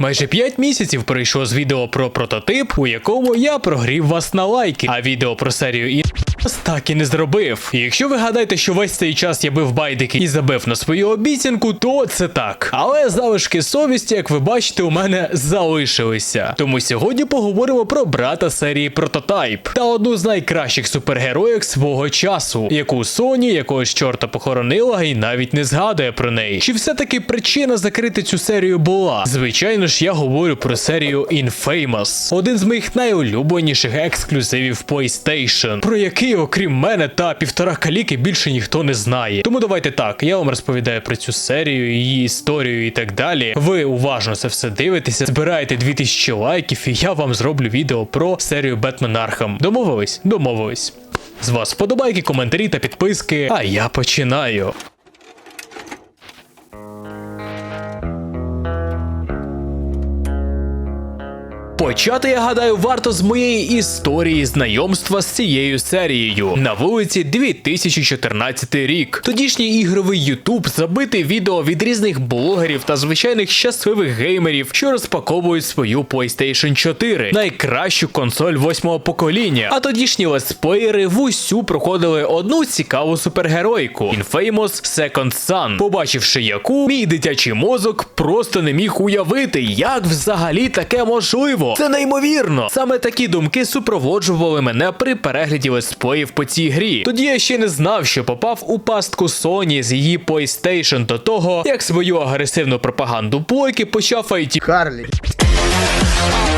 Майже 5 місяців пройшло з відео про прототип, у якому я прогрів вас на лайки, а відео про серію і так і не зробив. Якщо ви гадаєте, що весь цей час я бив байдики і забив на свою обіцянку, то це так. Але залишки совісті, як ви бачите, у мене залишилися. Тому сьогодні поговоримо про брата серії Прототайп та одну з найкращих супергероїк свого часу, яку Sony якогось чорта похоронила і навіть не згадує про неї. Чи все-таки причина закрити цю серію була? Звичайно ж, я говорю про серію Infamous, один з моїх найулюбленіших ексклюзивів PlayStation, про який, окрім мене та півтора каліки, більше ніхто не знає. Тому давайте так, я вам розповідаю про цю серію, її історію і так далі. Ви уважно це все дивитеся, збираєте 2000 лайків, і я вам зроблю відео про серію Бетмен Архам. Домовились? Домовились. З вас вподобайки, коментарі та підписки. А я починаю. Почати, я гадаю, варто з моєї історії знайомства з цією серією. На вулиці 2014 рік. Тодішній ігровий Ютуб забитий відео від різних блогерів та звичайних щасливих геймерів, що розпаковують свою PlayStation 4, найкращу консоль восьмого покоління. А тодішні летсплеєри в усю проходили одну цікаву супергеройку Infamous Second Son, побачивши яку мій дитячий мозок просто не міг уявити, як взагалі таке можливо. Це неймовірно. Саме такі думки супроводжували мене при перегляді летсплеїв по цій грі. Тоді я ще не знав, що попав у пастку Sony з її PlayStation до того, як свою агресивну пропаганду плойки почав IT. Харлі.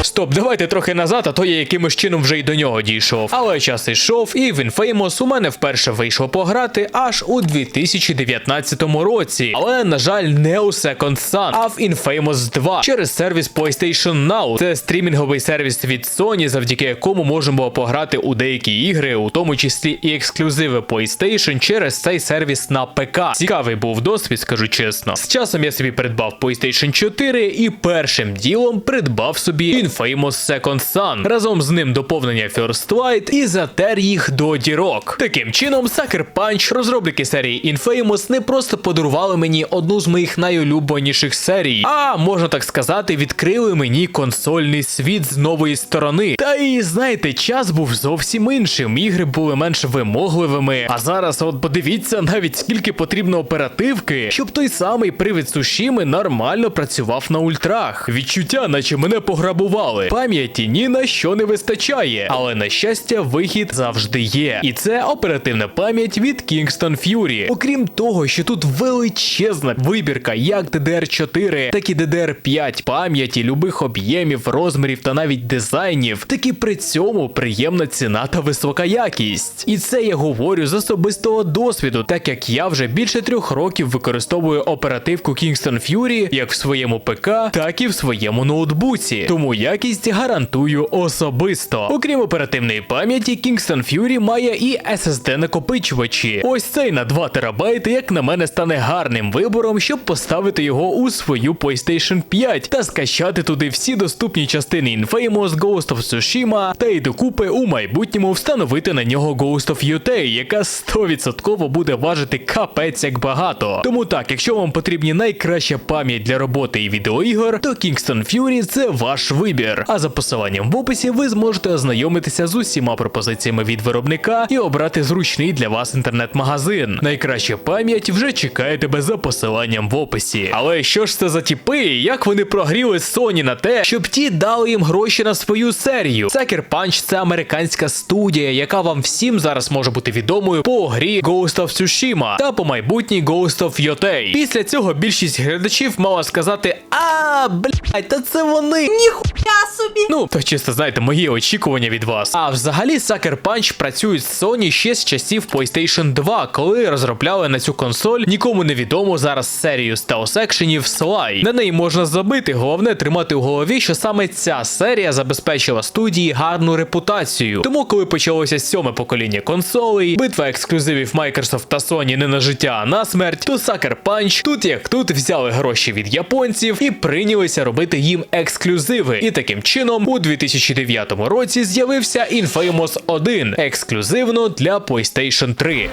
Стоп, давайте трохи назад, а то я якимось чином вже й до нього дійшов. Але час ішов, і в Infamous у мене вперше вийшло пограти аж у 2019 році. Але, на жаль, не у Second Sun, а в Infamous 2 через сервіс PlayStation Now. Це стрімінговий сервіс від Sony, завдяки якому можемо пограти у деякі ігри, у тому числі і ексклюзиви PlayStation через цей сервіс на ПК. Цікавий був досвід, скажу чесно. З часом я собі придбав PlayStation 4 і першим ділом придбав собі Infamous Second Son. Разом з ним доповнення First Light і затер їх до дірок. Таким чином, Sucker Punch, розробники серії Infamous, не просто подарували мені одну з моїх найулюбленіших серій, а можна так сказати, відкрили мені консольний світ з нової сторони. Та і знаєте, час був зовсім іншим. Ігри були менш вимогливими. А зараз, от подивіться, навіть скільки потрібно оперативки, щоб той самий привід Сушіми нормально працював на ультрах. Відчуття, наче мене пограбували. Пам'яті ні на що не вистачає, але на щастя, вихід завжди є. І це оперативна пам'ять від Kingston Fury. Окрім того, що тут величезна вибірка як DDR4, так і DDR5 пам'яті любих об'ємів, розмірів та навіть дизайнів, так і при цьому приємна ціна та висока якість. І це я говорю з особистого досвіду, так як я вже більше трьох років використовую оперативку Kingston Fury як в своєму ПК, так і в своєму ноутбуці. Тому якість гарантую особисто. Окрім оперативної пам'яті, Kingston Fury має і SSD накопичувачі. Ось цей на 2 терабайти, як на мене, стане гарним вибором, щоб поставити його у свою PlayStation 5 та скачати туди всі доступні частини Infamous, Ghost of Tsushima та й докупи у майбутньому встановити на нього Ghost of Yotei, яка 100% буде важити капець як багато. Тому так, якщо вам потрібні найкраща пам'ять для роботи і відеоігор, то Kingston Fury це ваш вибір. А за посиланням в описі ви зможете ознайомитися з усіма пропозиціями від виробника і обрати зручний для вас інтернет-магазин. Найкраща пам'ять вже чекає тебе за посиланням в описі. Але що ж це за тіпи? Як вони прогріли Sony на те, щоб ті дали їм гроші на свою серію? Sucker Punch – це американська студія, яка вам всім зараз може бути відомою по грі Ghost of Tsushima та по майбутній Ghost of Yotei. Після цього більшість глядачів мала сказати: А, блядь, та це вони. Ніхуя собі! Ну, то чисто знаєте, мої очікування від вас. А взагалі Sucker Punch працюють з Sony ще з часів PlayStation 2, коли розробляли на цю консоль нікому не відому зараз серію стелс-екшенів Sly. На неї можна забити, головне тримати у голові, що саме ця серія забезпечила студії гарну репутацію. Тому, коли почалося сьоме покоління консолей, битва ексклюзивів Microsoft та Sony не на життя, а на смерть, то Sucker Punch тут як тут взяли гроші від японців і прийнялися робити їм ексклюзиви. І таким чином у 2009 році з'явився Infamous 1 ексклюзивно для PlayStation 3.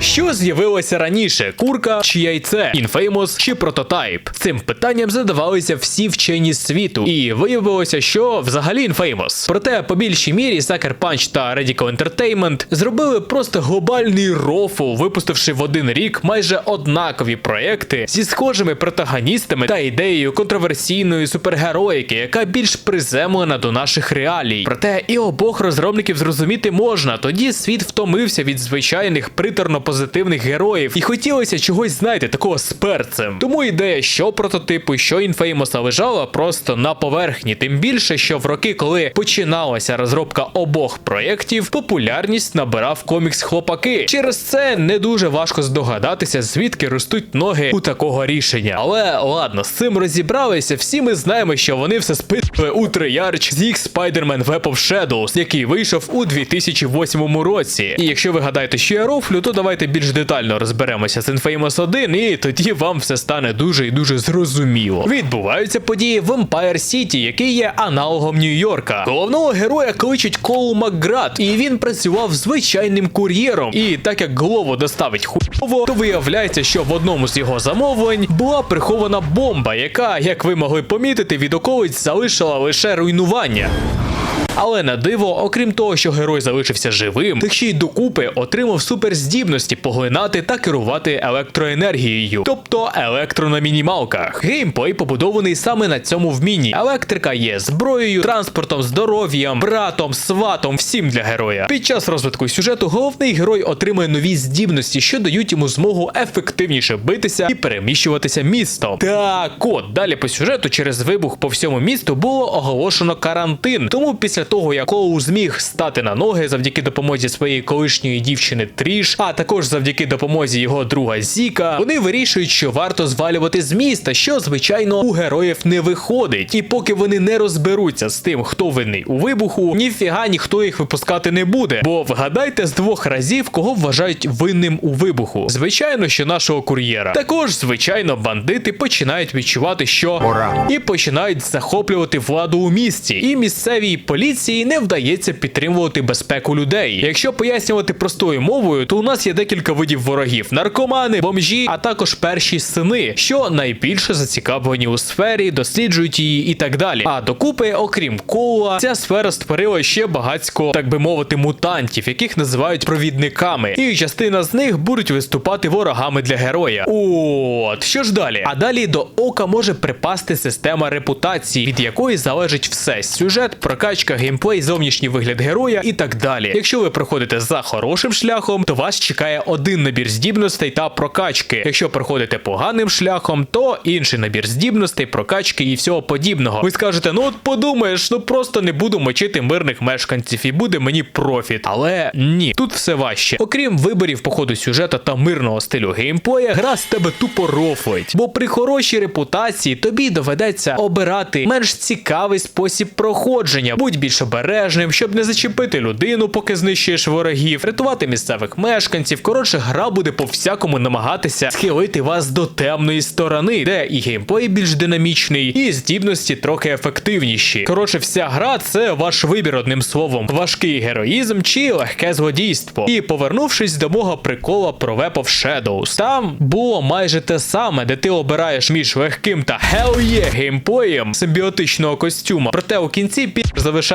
Що з'явилося раніше: курка чи яйце, інфеймос чи прототайп? Цим питанням задавалися всі вчені світу, і виявилося, що взагалі інфеймос. Проте, по більшій мірі, Sucker Punch та Radical Entertainment зробили просто глобальний рофл, випустивши в один рік майже однакові проекти зі схожими протагоністами та ідеєю контроверсійної супергероїки, яка більш приземлена до наших реалій. Проте і обох розробників зрозуміти можна. Тоді світ втомився від звичайних приторно позитивних героїв, і хотілося чогось, знаєте, такого з перцем. Тому ідея, що прототипу, що інфеймоса лежала просто на поверхні. Тим більше, що в роки, коли починалася розробка обох проєктів, популярність набирав комікс хлопаки. Через це не дуже важко здогадатися, звідки ростуть ноги у такого рішення. Але ладно, з цим розібралися. Всі ми знаємо, що вони все спитали у Treyarch з їх Spider-Man Web of Shadows, який вийшов у 2008 році. І якщо ви гадаєте, що я рофлю, то давайте більш детально розберемося з Infamous 1, і тоді вам все стане дуже і дуже зрозуміло. Відбуваються події в Empire City, який є аналогом Нью-Йорка. Головного героя кличуть Коул Макград, і він працював звичайним кур'єром. І так як Глово доставить хуйово, то виявляється, що в одному з його замовлень була прихована бомба, яка, як ви могли помітити, від околиць залишила лише руйнування. Але на диво, окрім того, що герой залишився живим, так ще й докупи отримав суперздібності поглинати та керувати електроенергією, тобто електро на мінімалках. Геймплей побудований саме на цьому вмінні. Електрика є зброєю, транспортом, здоров'ям, братом, сватом, всім для героя. Під час розвитку сюжету головний герой отримує нові здібності, що дають йому змогу ефективніше битися і переміщуватися містом. Так от далі по сюжету через вибух по всьому місту було оголошено карантин. Тому після того, як Коул зміг стати на ноги завдяки допомозі своєї колишньої дівчини Тріш, а також завдяки допомозі його друга Зіка, вони вирішують, що варто звалювати з міста, що звичайно у героїв не виходить. І поки вони не розберуться з тим, хто винний у вибуху, ніфіга ніхто їх випускати не буде. Бо вгадайте з двох разів, кого вважають винним у вибуху. Звичайно, що нашого кур'єра. Також, звичайно, бандити починають відчувати, що Ура! і починають захоплювати владу у місті. І місцевій поліції не вдається підтримувати безпеку людей. Якщо пояснювати простою мовою, то у нас є декілька видів ворогів: наркомани, бомжі, а також перші сини, що найбільше зацікавлені у сфері, досліджують її і так далі. А докупи, окрім кола, ця сфера створила ще багатько, так би мовити, мутантів, яких називають провідниками. І частина з них будуть виступати ворогами для героя. От що ж далі? А далі до ока може припасти система репутації, від якої залежить все: сюжет, прокачка, геймплей, зовнішній вигляд героя і так далі. Якщо ви проходите за хорошим шляхом, то вас чекає один набір здібностей та прокачки. Якщо проходите поганим шляхом, то інший набір здібностей, прокачки і всього подібного. Ви скажете, ну от подумаєш, ну просто не буду мочити мирних мешканців і буде мені профіт. Але ні, тут все важче. Окрім виборів по ходу сюжета та мирного стилю геймплея, гра з тебе тупо рофлить. Бо при хорошій репутації тобі доведеться обирати менш цікавий спосіб проходження. Будь більш обережним, щоб не зачепити людину, поки знищуєш ворогів, рятувати місцевих мешканців. Коротше, гра буде по всякому намагатися схилити вас до темної сторони, де і геймплей більш динамічний, і здібності трохи ефективніші. Коротше, вся гра це ваш вибір одним словом: важкий героїзм чи легке злодійство. І повернувшись до мого прикола про Web of Shadows, там було майже те саме, де ти обираєш між легким та hell yeah геймплеєм симбіотичного костюма. Проте у кінці пір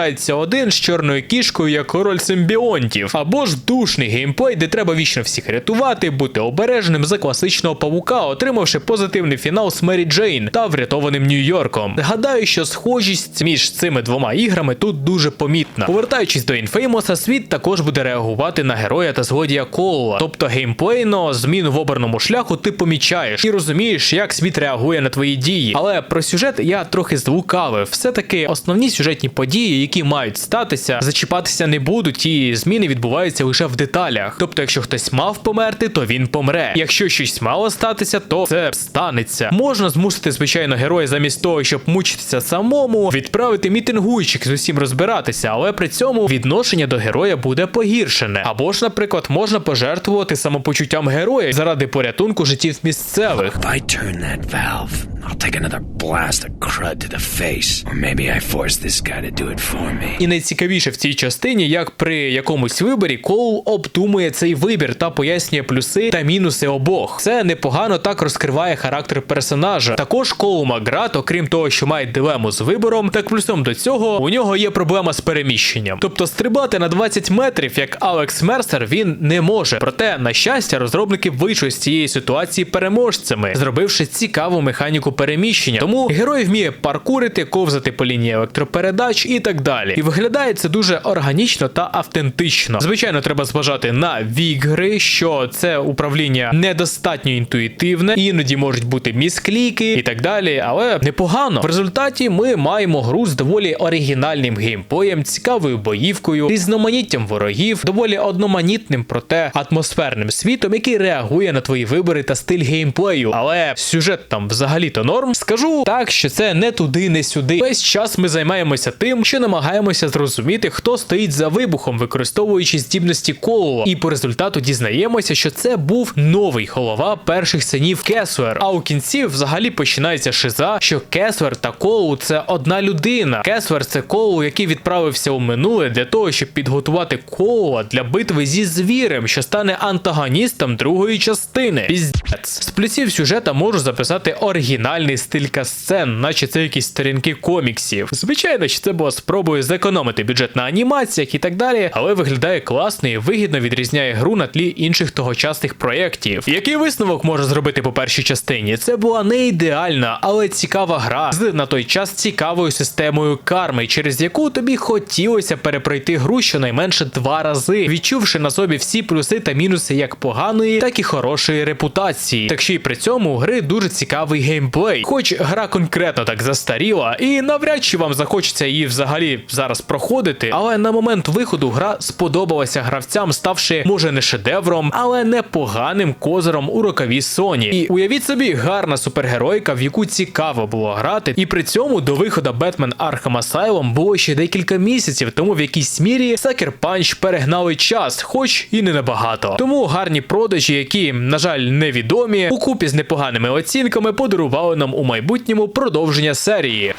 залишається один з чорною кішкою як король симбіонтів, або ж душний геймплей, де треба вічно всіх рятувати, бути обережним за класичного павука, отримавши позитивний фінал з Мері Джейн та врятованим Нью-Йорком. Гадаю, що схожість між цими двома іграми тут дуже помітна. Повертаючись до інфеймоса, світ також буде реагувати на героя та злодія Коула. Тобто геймплейно зміну в обраному шляху ти помічаєш і розумієш, як світ реагує на твої дії. Але про сюжет я трохи злукавив. Все-таки основні сюжетні події, які мають статися, зачіпатися не будуть, і зміни відбуваються лише в деталях. Тобто, якщо хтось мав померти, то він помре. Якщо щось мало статися, то це станеться. Можна змусити, звичайно, героя замість того, щоб мучитися самому, відправити мітингуючих з усім розбиратися, але при цьому відношення до героя буде погіршене. Або ж, наприклад, можна пожертвувати самопочуттям героя заради порятунку життів місцевих. I turn that valve, I'll take another blast of crud to the face. Or maybe I force this guy to do it for me. І найцікавіше в цій частині, як при якомусь виборі Коул обдумує цей вибір та пояснює плюси та мінуси обох. Це непогано так розкриває характер персонажа. Також Коул Маград, окрім того, що має дилему з вибором, так плюсом до цього у нього є проблема з переміщенням. Тобто стрибати на 20 метрів, як Алекс Мерсер, він не може. Проте, на щастя, розробники вийшли з цієї ситуації переможцями, зробивши цікаву механіку переміщення. Тому герой вміє паркурити, ковзати по лінії електропередач і так далі. І виглядає це дуже органічно та автентично. Звичайно, треба зважати на вік гри, що це управління недостатньо інтуїтивне, іноді можуть бути міскліки і так далі, але непогано. В результаті ми маємо гру з доволі оригінальним геймплеєм, цікавою боївкою, різноманіттям ворогів, доволі одноманітним, проте атмосферним світом, який реагує на твої вибори та стиль геймплею. Але сюжет там взагалі-то норм. Скажу так, що це не туди, не сюди. Весь час ми займаємося тим, що намагаємося зрозуміти, хто стоїть за вибухом, використовуючи здібності Коула. І по результату дізнаємося, що це був новий голова перших синів Кесуер. А у кінці взагалі починається шиза, що Кесуер та Коул це одна людина. Кесуер це Коул, який відправився у минуле для того, щоб підготувати Коула для битви зі звірем, що стане антагоністом другої частини. Піздець. З плюсів сюжета можу записати оригінальний стиль касцен, наче це якісь сторінки коміксів. Звичайно, що це була спробою зекономити бюджет на анімаціях і так далі, але виглядає класно і вигідно відрізняє гру на тлі інших тогочасних проєктів. Який висновок можу зробити по першій частині? Це була не ідеальна, але цікава гра з на той час цікавою системою карми, через яку тобі хотілося перепройти гру щонайменше два рази, відчувши на собі всі плюси та мінуси як поганої, так і хорошої репутації. Так ще й при цьому у гри дуже цікавий геймплей. Хоч гра конкретно так застаріла, і навряд чи вам захочеться її взагалі зараз проходити, але на момент виходу гра сподобалася гравцям, ставши може не шедевром, але непоганим козиром у рокавій Sony. І уявіть собі, гарна супергеройка, в яку цікаво було грати, і при цьому до виходу Batman Arkham Asylum було ще декілька місяців, тому в якійсь мірі Sucker Punch перегнали час, хоч і не набагато. Тому гарні продажі, які, на жаль, невідомі, у купі з непоганими оцінками подарували нам у майбутньому продовження серії.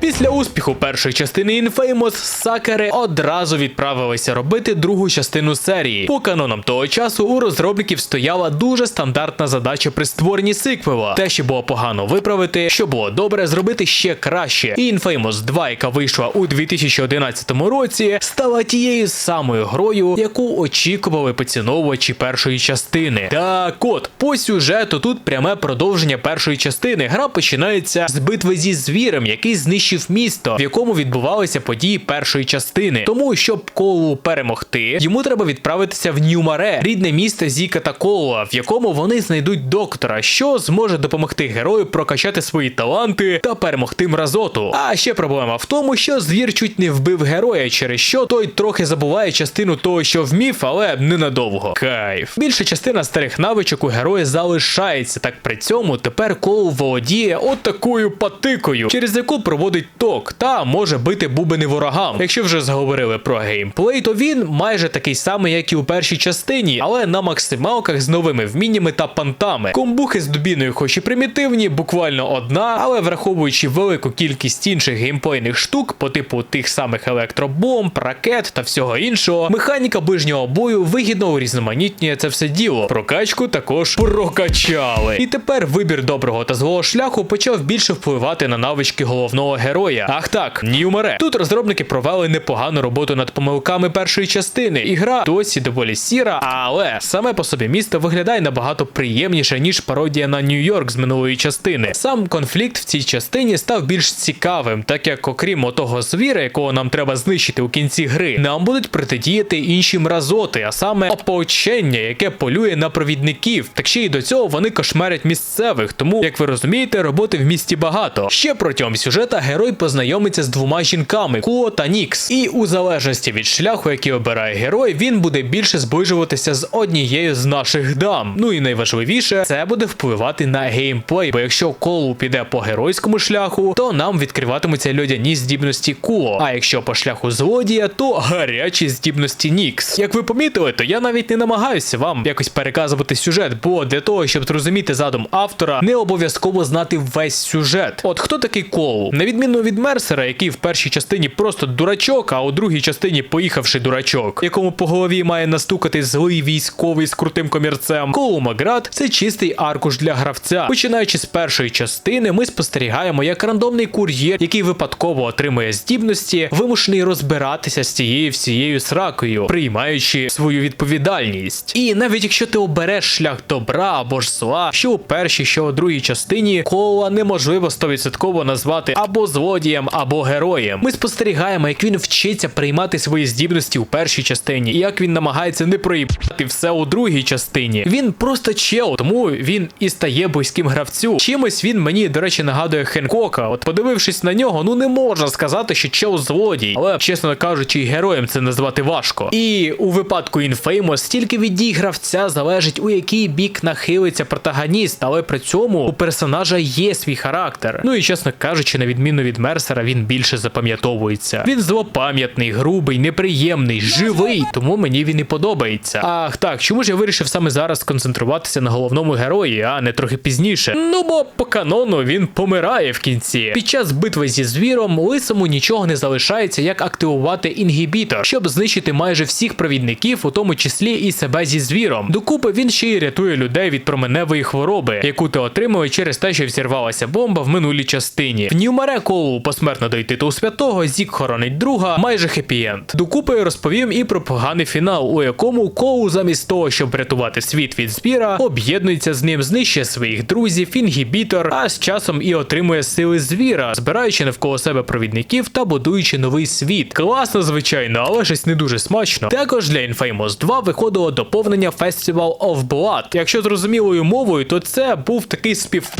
Після успіху першої частини Infamous, сакери одразу відправилися робити другу частину серії. По канонам того часу у розробників стояла дуже стандартна задача при створенні сиквела. Те, що було погано виправити, що було добре, зробити ще краще. І Infamous 2, яка вийшла у 2011 році, стала тією самою грою, яку очікували поціновувачі першої частини. Так от, по сюжету тут пряме продовження першої частини. Гра починається з битви зі звірем, який знищив місто, в якому відбувалися події першої частини. Тому, щоб Коулу перемогти, йому треба відправитися в Нью-Маре, рідне місто Зіка та Коула, в якому вони знайдуть доктора, що зможе допомогти герою прокачати свої таланти та перемогти мразоту. А ще проблема в тому, що звір чуть не вбив героя, через що той трохи забуває частину того, що вмів, але ненадовго. Кайф. Більша частина старих навичок у героя залишається. Так при цьому тепер Коул володіє от такою патикою, через яку проводить ток та може бити бубени ворогам. Якщо вже зговорили про геймплей, то він майже такий самий, як і у першій частині, але на максималках з новими вміннями та пантами. Комбухи з дубіною, хоч і примітивні, буквально одна, але враховуючи велику кількість інших геймплейних штук, по типу тих самих електробомб, ракет та всього іншого, механіка ближнього бою вигідно урізноманітнює це все діло. Прокачку також прокачали. І тепер вибір доброго та злого шляху почав більше впливати на навички головного героя. Ах так, Ньюмаре. Тут розробники провели непогану роботу над помилками першої частини. І гра досі доволі сіра, але саме по собі місто виглядає набагато приємніше, ніж пародія на Нью-Йорк з минулої частини. Сам конфлікт в цій частині став більш цікавим, так як, окрім отого звіра, якого нам треба знищити у кінці гри, нам будуть протидіяти інші мразоти, а саме ополчення, яке полює на провідників. Так ще й до цього вони кошмарять місцевих. Тому, як ви розумієте, роботи в місті багато. Ще протягом сюжета герой герой познайомиться з двома жінками Куо та Нікс. І у залежності від шляху, який обирає герой, він буде більше зближуватися з однією з наших дам. Ну і найважливіше, це буде впливати на геймплей. Бо якщо колу піде по геройському шляху, то нам відкриватимуться льодяні здібності Куо. А якщо по шляху злодія, то гарячі здібності Нікс. Як ви помітили, то я навіть не намагаюся вам якось переказувати сюжет, бо для того, щоб зрозуміти задум автора, не обов'язково знати весь сюжет. От хто такий Коул? На відміну від Мерсера, який в першій частині просто дурачок, а у другій частині поїхавши дурачок, якому по голові має настукати злий військовий з крутим комірцем. Коул Маград це чистий аркуш для гравця. Починаючи з першої частини, ми спостерігаємо, як рандомний кур'єр, який випадково отримує здібності, вимушений розбиратися з цією всією сракою, приймаючи свою відповідальність. І навіть якщо ти обереш шлях добра або ж зла, що у першій, що у другій частині, Коула неможливо 100% назвати або злодієм, або героєм. Ми спостерігаємо, як він вчиться приймати свої здібності у першій частині, і як він намагається не проїбати все у другій частині. Він просто чел, тому він і стає близьким гравцю. Чимось він мені, до речі, нагадує Хенкока. От подивившись на нього, ну не можна сказати, що чел злодій, але чесно кажучи, і героєм це назвати важко. І у випадку Infamous тільки від дій гравця залежить, у який бік нахилиться протагоніст, але при цьому у персонажа є свій характер. Ну і чесно кажучи, на відміну від Мерсера, він більше запам'ятовується. Він злопам'ятний, грубий, неприємний, живий, тому мені він і подобається. Ах так, чому ж я вирішив саме зараз сконцентруватися на головному герої, а не трохи пізніше? Ну бо по канону він помирає в кінці. Під час битви зі звіром лисому нічого не залишається, як активувати інгібітор, щоб знищити майже всіх провідників, у тому числі і себе зі звіром. Докупи він ще й рятує людей від променевої хвороби, яку ти отримує через те, що взірвалася бомба в минулій частині. В Ньюмаре Коулу посмертно до святого, Зік хоронить друга, майже хеппі-енд. Докупи розповім і про поганий фінал, у якому Коул замість того, щоб врятувати світ від звіра, об'єднується з ним, знищує своїх друзів, інгібітор, а з часом і отримує сили звіра, збираючи навколо себе провідників та будуючи новий світ. Класно, звичайно, але щось не дуже смачно. Також для Infamous 2 виходило доповнення Festival of Blood. Якщо зрозумілою мовою, то це був такий спів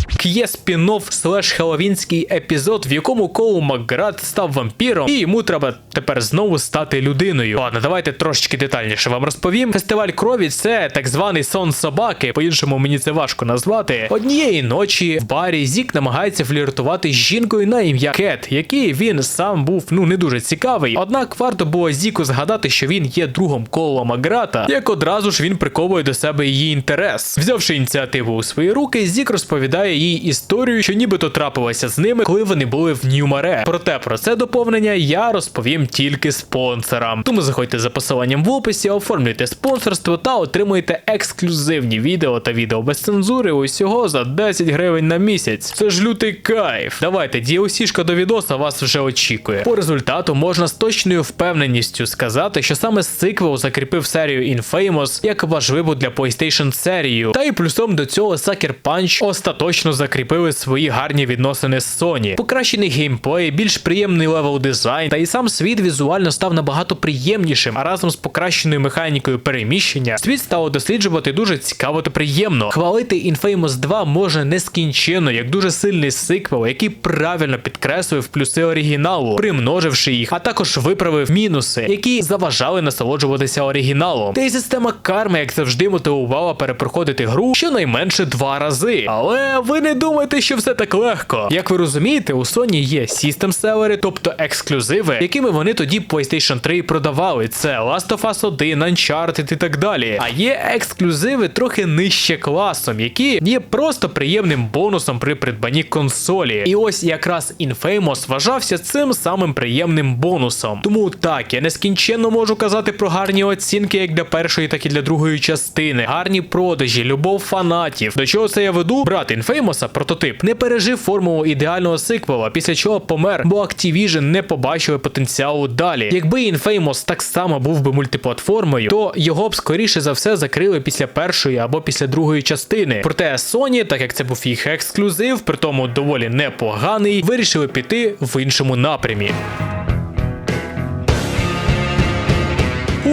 спін-офф слеш хеловінський епізод, в якому Коул Макград став вампіром, і йому треба тепер знову стати людиною. Ладно, давайте трошечки детальніше вам розповім. Фестиваль крові це так званий сон собаки, по-іншому мені це важко назвати. Однієї ночі в барі Зік намагається фліртувати з жінкою на ім'я Кет, який він сам був ну не дуже цікавий. Однак варто було Зіку згадати, що він є другом Коула Маграта, як одразу ж він приковує до себе її інтерес. Взявши ініціативу у свої руки, Зік розповідає їй історію, що нібито трапилося з ними, коли вони були в Ньюмаре. Проте про це доповнення я розповім тільки спонсорам. Тому заходьте за посиланням в описі, оформлюйте спонсорство та отримуйте ексклюзивні відео та відео без цензури усього за 10 гривень на місяць. Це ж лютий кайф. Давайте, DLC-шка до відоса вас вже очікує. По результату можна з точною впевненістю сказати, що саме сиквел закріпив серію Infamous як важливу для PlayStation серію. Та й плюсом до цього Sucker Punch остаточно закріпили свої гарні відносини з Sony. Покращений геймплей, більш приємний левел дизайн, та і сам світ візуально став набагато приємнішим, а разом з покращеною механікою переміщення світ стало досліджувати дуже цікаво та приємно. Хвалити Infamous 2 може нескінченно, як дуже сильний сиквел, який правильно підкреслив плюси оригіналу, примноживши їх, а також виправив мінуси, які заважали насолоджуватися оригіналом. Та й система карми, як завжди, мотивувала перепроходити гру щонайменше два рази. Але ви не думайте, що все так легко. Як ви розумієте, у Sony є систем селери, тобто ексклюзиви, якими вони тоді PlayStation 3 продавали. Це Last of Us 1, Uncharted і так далі. А є ексклюзиви трохи нижче класом, які є просто приємним бонусом при придбанні консолі. І ось якраз Infamous вважався цим самим приємним бонусом. Тому так, я нескінченно можу казати про гарні оцінки як для першої, так і для другої частини, гарні продажі, любов фанатів. До чого це я веду? Брат Infamous, прототип, не пережив формулу ідеального сиквела, після чого помер, бо Activision не побачили потенціалу далі. Якби Infamous так само був би мультиплатформою, то його б скоріше за все закрили після першої або після другої частини. Проте Sony, так як це був їх ексклюзив, при тому доволі непоганий, вирішили піти в іншому напрямі.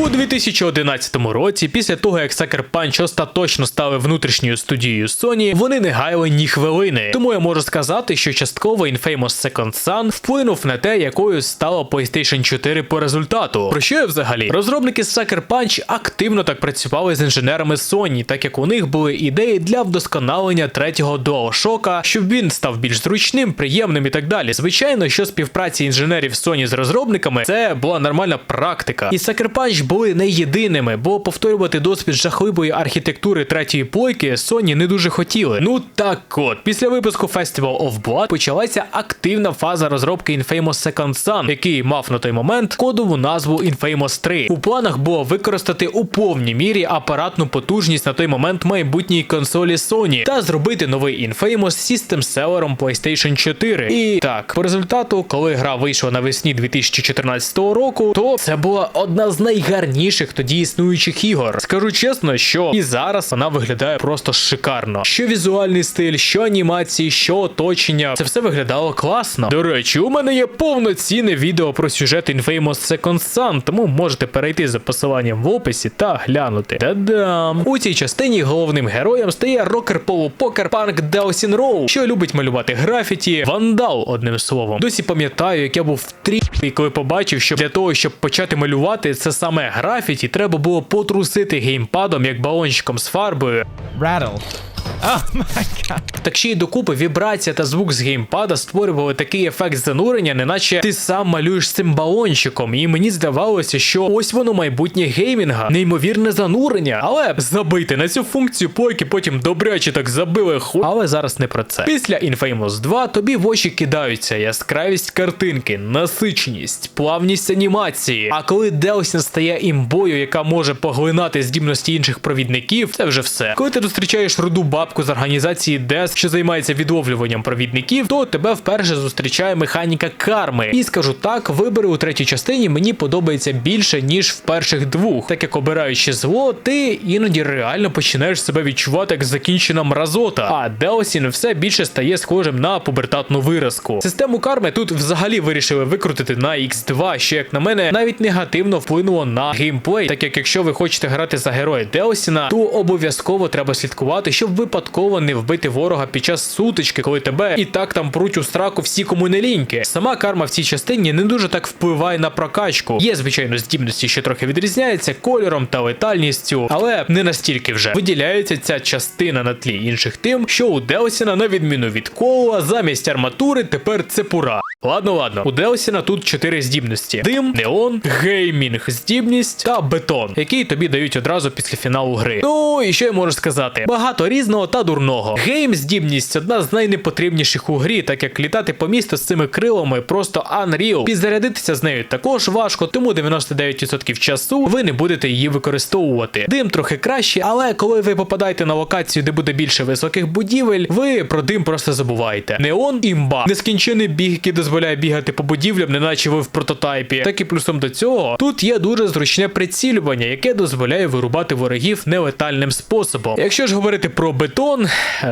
У 2011 році, після того як Sucker Punch остаточно стали внутрішньою студією Sony, вони не гаяли ні хвилини. Тому я можу сказати, що частково Infamous Second Son вплинув на те, якою стала PlayStation 4 по результату. Про що я взагалі? Розробники Sucker Punch активно так працювали з інженерами Sony, так як у них були ідеї для вдосконалення третього DualShock, щоб він став більш зручним, приємним і так далі. Звичайно, що співпраці інженерів Sony з розробниками це була нормальна практика. І Sucker Punch були не єдиними, бо повторювати досвід жахливої архітектури третьої плойки Sony не дуже хотіли. Ну так от, після випуску Festival of Blood почалася активна фаза розробки Infamous Second Son, який мав на той момент кодову назву Infamous 3. У планах було використати у повній мірі апаратну потужність на той момент майбутньої консолі Sony та зробити новий Infamous System селером PlayStation 4. І так, по результату, коли гра вийшла навесні 2014 року, то це була одна з найгарніших тоді існуючих ігор. Скажу чесно, що і зараз вона виглядає просто шикарно. Що візуальний стиль, що анімації, що оточення, це все виглядало класно. До речі, у мене є повноцінне відео про сюжет Infamous Second Son, тому можете перейти за посиланням в описі та глянути. Та-дам! У цій частині головним героєм стає рокер полупокер панк Деосін Роу, що любить малювати графіті, вандал, одним словом. Досі пам'ятаю, як я був в трі, коли побачив, що для того, щоб почати малювати це саме графіті, треба було потрусити геймпадом як балончиком з фарбою. rattle. Oh. Так ще й докупи вібрація та звук з геймпада створювали такий ефект занурення, неначе ти сам малюєш цим балончиком. І мені здавалося, що ось воно майбутнє геймінга, неймовірне занурення. Але забити на цю функцію плойки потім добряче так забили ху. Але зараз не про це. Після Infamous 2 тобі в очі кидаються яскравість картинки, насиченість, плавність анімації. А коли Делсін стає імбою, яка може поглинати здібності інших провідників, це вже все. Коли ти зустрічаєш руду бабку з організації DES, що займається відловлюванням провідників, то тебе вперше зустрічає механіка карми. І скажу так, вибори у третій частині мені подобаються більше, ніж в перших двох. Так як обираючи зло, ти іноді реально починаєш себе відчувати як закінчена мразота. А Деосін все більше стає схожим на пубертатну виразку. Систему карми тут взагалі вирішили викрутити на X2, що, як на мене, навіть негативно вплинуло на геймплей. Так як якщо ви хочете грати за героя Деосіна, то обов'язково треба слідкувати, щоб випадково не вбити ворога під час сутички, коли тебе і так там пруть у страку всі кому не ліньки. Сама карма в цій частині не дуже так впливає на прокачку. Є, звичайно, здібності, що трохи відрізняються кольором та летальністю, але не настільки вже виділяється ця частина на тлі інших тим, що у Деосіна, на відміну від Коула, замість арматури тепер це пура. Ладно, ладно, у Деосіна тут чотири здібності: дим, неон, геймінг, здібність та бетон, які тобі дають одразу після фіналу гри. Ну і що я можу сказати? Багато різного та дурного. Гейм здібність одна з найнепотрібніших у грі, так як літати по місту з цими крилами просто unreal. Підзарядитися з нею також важко, тому 99% часу ви не будете її використовувати. Дим трохи краще, але коли ви попадаєте на локацію, де буде більше високих будівель, ви про дим просто забуваєте. Неон імба, нескінчений біг, який дозволяє бігати по будівлям, неначе ви в прототайпі. Так і плюсом до цього тут є дуже зручне прицілювання, яке дозволяє вирубати ворогів нелетальним способом. Якщо ж говорити про бетон,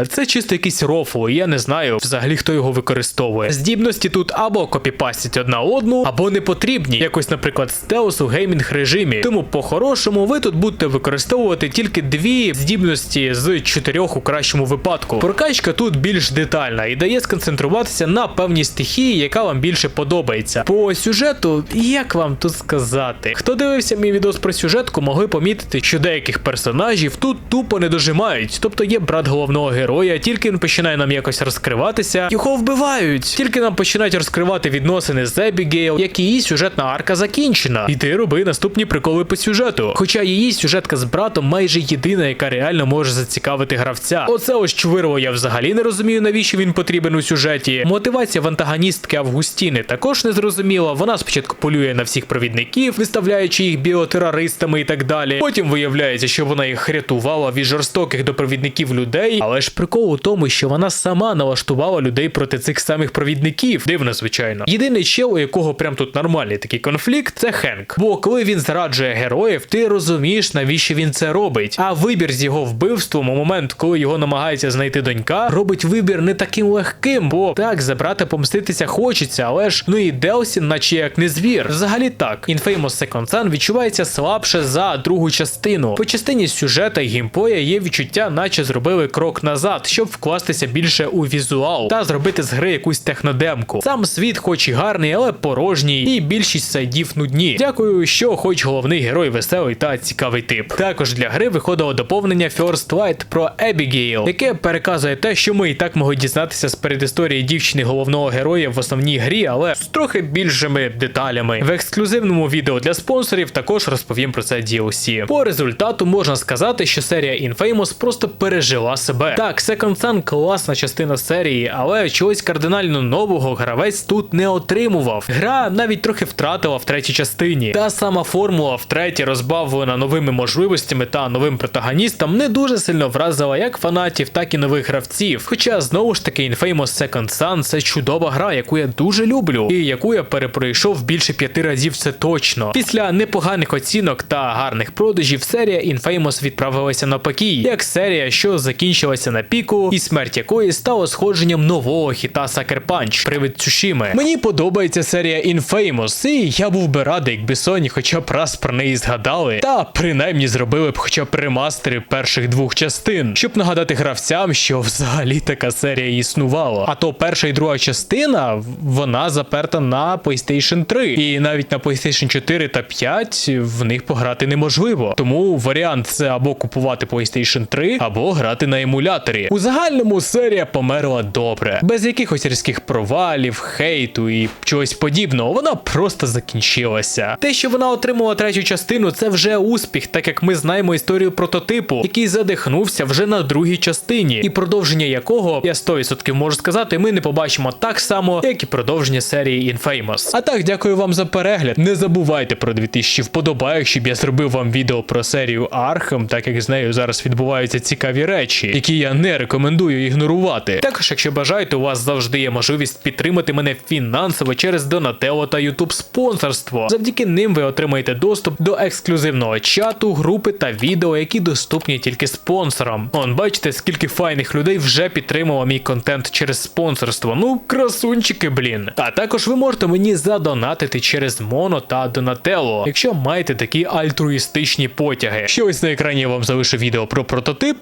це чисто якийсь рофл, я не знаю взагалі хто його використовує. Здібності тут або копіпастять одна одну, або не потрібні, якось, наприклад, стелс у геймінг режимі. Тому по-хорошому ви тут будете використовувати тільки дві здібності з чотирьох у кращому випадку. Прокачка тут більш детальна і дає сконцентруватися на певній стихії, яка вам більше подобається. По сюжету, як вам тут сказати? Хто дивився мій відос про сюжетку, могли помітити, що деяких персонажів тут тупо не дожимають. Тобто є брат головного героя, тільки він починає нам якось розкриватися, його вбивають. Тільки нам починають розкривати відносини з Ебігейл, як її сюжетна арка закінчена. І ти роби наступні приколи по сюжету. Хоча її сюжетка з братом майже єдина, яка реально може зацікавити гравця. Оце ось чвирво я взагалі не розумію, навіщо він потрібен у сюжеті. Мотивація в антагоністки Августіни також не зрозуміла. Вона спочатку полює на всіх провідників, виставляючи їх біотерористами і так далі. Потім виявляється, що вона їх рятувала від жорстоких до провідників людей. Але ж прикол у тому, що вона сама налаштувала людей проти цих самих провідників. Дивно, звичайно. Єдиний чел, у якого прям тут нормальний такий конфлікт, це Хенк. Бо коли він зраджує героїв, ти розумієш, навіщо він це робить. А вибір з його вбивством у момент, коли його намагається знайти донька, робить вибір не таким легким, бо так за брата помститися хоче. Хочеться, але ж ну і Делсін, наче як не звір. Взагалі так, Infamous Second Son відчувається слабше за другу частину. По частині сюжета і геймплея є відчуття, наче зробили крок назад, щоб вкластися більше у візуал та зробити з гри якусь технодемку. Сам світ, хоч і гарний, але порожній, і більшість сайдів нудні. Дякую, що хоч головний герой веселий та цікавий тип. Також для гри виходило доповнення First Light про Ебігейл, яке переказує те, що ми і так могли дізнатися з передісторії дівчини головного героя в основній грі, але з трохи більшими деталями. В ексклюзивному відео для спонсорів також розповім про це DLC. По результату можна сказати, що серія Infamous просто пережила себе. Так, Second Son класна частина серії, але чогось кардинально нового гравець тут не отримував. Гра навіть трохи втратила в третій частині. Та сама формула втретє розбавлена новими можливостями та новим протагоністом не дуже сильно вразила як фанатів, так і нових гравців. Хоча знову ж таки Infamous Second Son це чудова гра, яку я дуже люблю, і яку я перепройшов більше п'яти разів це точно. Після непоганих оцінок та гарних продажів серія Infamous відправилася на покій, як серія, що закінчилася на піку, і смерть якої стала сходженням нового хіта Sucker Punch Привид Цушіми. Мені подобається серія Infamous, і я був би радий, якби Sony хоча б раз про неї згадали, та принаймні зробили б хоча б ремастери перших двох частин, щоб нагадати гравцям, що взагалі така серія існувала. А то перша і друга частина вона заперта на PlayStation 3, і навіть на PlayStation 4 та 5 в них пограти неможливо. Тому варіант це або купувати PlayStation 3, або грати на емуляторі. У загальному серія померла добре, без якихось різких провалів, хейту і чогось подібного. Вона просто закінчилася. Те, що вона отримала третю частину, це вже успіх, так як ми знаємо історію прототипу, який задихнувся вже на другій частині, і продовження якого я 100% можу сказати, ми не побачимо так само, як і продовження серії Infamous. А так, дякую вам за перегляд. Не забувайте про 2000 вподобайок, щоб я зробив вам відео про серію Arkham, так як з нею зараз відбуваються цікаві речі, які я не рекомендую ігнорувати. Також, якщо бажаєте, у вас завжди є можливість підтримати мене фінансово через Donatello та YouTube спонсорство. Завдяки ним ви отримаєте доступ до ексклюзивного чату, групи та відео, які доступні тільки спонсорам. Он бачите, скільки файних людей вже підтримало мій контент через спонсорство. Ну, красунчики, блін. А також ви можете мені задонатити через Моно та Donatello, якщо маєте такі альтруїстичні потяги. Що ось на екрані я вам залишу відео про прототип.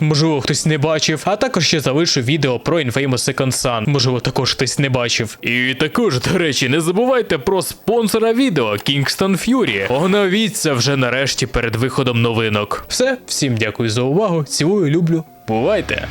Можливо, хтось не бачив, а також ще залишу відео про Infamous Second Son. Можливо, також хтось не бачив. І також, до речі, не забувайте про спонсора відео Kingston Fury. Оновіться вже нарешті перед виходом новинок. Все, всім дякую за увагу. Цілую, люблю. Бувайте!